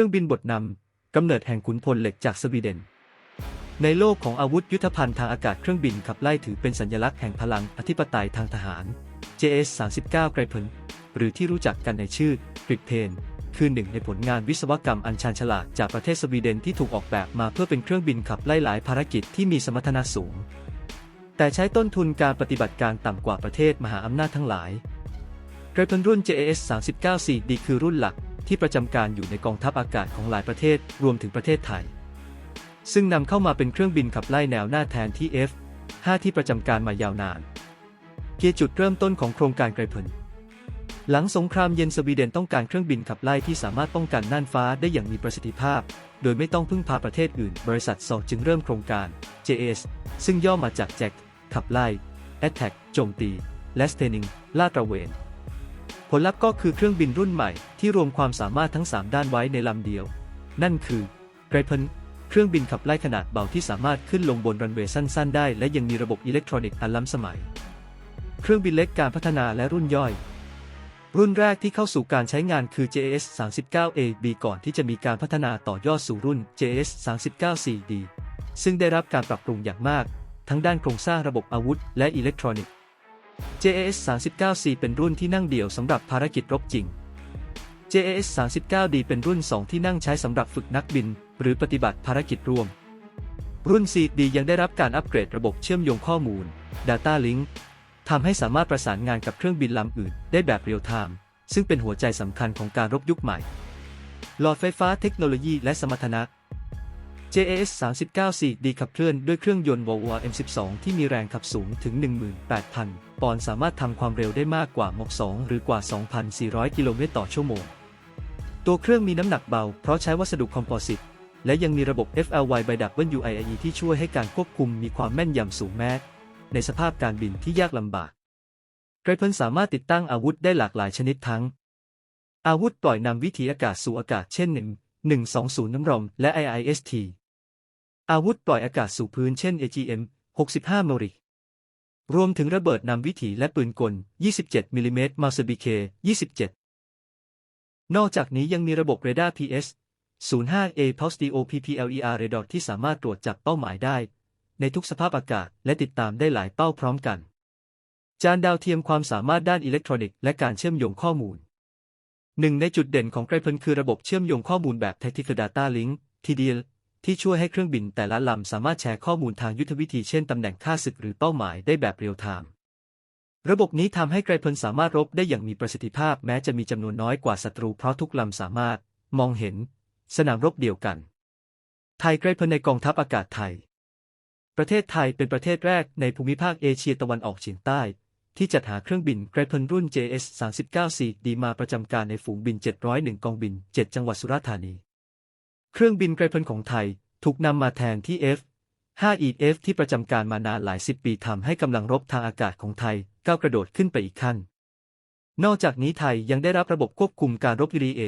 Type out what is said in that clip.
รื่องบินบทนำกำเนิดแห่งขุนพลเหล็กจากสวีเดน ในโลกของอาวุธยุทธภัณฑ์ทางอากาศเครื่องบินขับไล่ถือเป็นสัญลักษณ์แห่งพลังอธิปไตยทางทหาร JS-39 ไกรพลหรือที่รู้จักกันในชื่อกริกเพนคือหนึ่งในผลงานวิศวกรรมอันชาญฉลาดจากประเทศสวีเดนที่ถูกออกแบบมาเพื่อเป็นเครื่องบินขับไล่หลายภารกิจที่มีสมรรถนะสูง แต่ใช้ต้นทุนการปฏิบัติการต่ำกว่าประเทศมหาอำนาจทั้งหลายไกรพลรุ่น JAS 39 4D คือรุ่นหลัก ที่ประจำการอยู่ในกองทัพอากาศของหลายประเทศรวมถึงประเทศไทย ซึ่งนำเข้ามาเป็นเครื่องบินขับไล่แนวหน้าแทนที่ F5 ที่ประจำการมายาวนานเกียจุดเริ่มต้นของโครงการไกรพลหลังสงครามเย็นสวีเดนต้องการเครื่องบินขับไล่ที่สามารถป้องกันน่านฟ้าได้อย่างมีประสิทธิภาพ โดยไม่ต้องพึ่งพาประเทศอื่น บริษัทซอจึงเริ่มโครงการ JAS ซึ่งย่อมาจากแจ็คขับไล่ Attack โจมตี และ Stening ลาดตระเวน ผลลัพธ์ก็คือเครื่องบินรุ่นใหม่ที่รวมความสามารถทั้ง 3 ด้านไว้ในลำเดียว นั่นคือไกรพลเครื่องบินขับไล่ขนาดเบาที่สามารถขึ้นลงบนรันเวย์สั้น ๆ ได้ และยังมีระบบอิเล็กทรอนิกส์อันล้ำสมัย เครื่องบินเล็กการพัฒนาและรุ่นย่อย รุ่นแรกที่เข้าสู่การใช้งานคือ JS 39 AB ก่อนที่จะมีการพัฒนาต่อยอดสู่รุ่น JS 39 4D ซึ่งได้รับการปรับปรุงอย่างมาก ทั้งด้านโครงสร้างระบบอาวุธ และอิเล็กทรอนิกส์ JAS 39C เป็นรุ่นที่นั่งเดี่ยวสำหรับภารกิจรบจริง JAS 39D เป็นรุ่น 2 ที่นั่งใช้สำหรับฝึกนักบิน หรือปฏิบัติภารกิจร่วม รุ่น CD ยังได้รับการอัปเกรดระบบเชื่อมโยงข้อมูล Data Link ทำให้สามารถประสานงานกับเครื่องบินลำอื่นได้แบบเรียลไทม์ซึ่งเป็นหัวใจสำคัญของการรบยุคใหม่ หลอดไฟฟ้าเทคโนโลยีและสมรรถนะ JAS 39 4D ขับเคลื่อนด้วยเครื่องยนต์ Volvo M12 ที่มีแรงขับสูงถึง 18,000 ปอนด์สามารถทำความเร็วได้มากกว่า Mach 2 หรือกว่า 2,400 กิโลเมตรต่อชั่วโมง ตัวเครื่องมีน้ำหนักเบา เพราะใช้วัสดุคอมโพสิต และยังมีระบบ FLY by WIAE ที่ช่วยให้การควบคุมมีความแม่นยำสูงแม้ ในสภาพการบินที่ยากลำบากไกรพลสามารถติดตั้งอาวุธได้หลากหลายชนิดทั้ง อาวุธปล่อยนำวิถีอากาศสู่อากาศเช่น 1 120 น้ำรอมและ IIST อาวุธปล่อยอากาศสู่พื้นเช่น AGM 65มริรวมถึงระเบิดนำวิถีและปืนกล 27มิลลิเมตรมาสบิเค27 นอกจากนี้ยังมีระบบเรดาร์ PS 05A Pulse DOPPLER Radar ที่สามารถตรวจจับเป้าหมายได้ ในทุกสภาพอากาศและติดตามได้หลายเป้าพร้อมกัน จานดาวเทียมความสามารถด้านอิเล็กทรอนิกส์และการเชื่อมโยงข้อมูลหนึ่งในจุดเด่นของไกรพลคือระบบเชื่อมโยงข้อมูลแบบ Tactical Data Link TDL ที่ช่วยให้เครื่องบินแต่ละลำสามารถแชร์ข้อมูลทางยุทธวิธีเช่นตำแหน่งค่าศึกหรือเป้าหมายได้แบบเรียลไทม์ระบบนี้ทำให้ไกรพลสามารถรบได้อย่างมีประสิทธิภาพแม้จะมีจำนวนน้อยกว่าศัตรูเพราะทุกลำสามารถ มองเห็น สนามรบเดียวกัน ไทยไกรพลในกองทัพอากาศไทย ประเทศไทยเป็นประเทศแรกในภูมิภาคเอเชียตะวันออกเฉียงใต้ ที่จัดหาเครื่องบินไกรพลรุ่น JS 39 4ดีมาประจำการในฝูงบิน 701 กองบิน 7 จังหวัดสุราษฎร์ธานี เครื่องบินไกรพลของไทยถูกนำมาแทนที่ F 5 e F ที่ประจำการมานานหลายสิบปีทำให้กำลังรบทางอากาศของไทยก้าวกระโดดขึ้นไปอีกขั้น นอกจากนี้ไทยยังได้รับระบบควบคุมการรบ UDA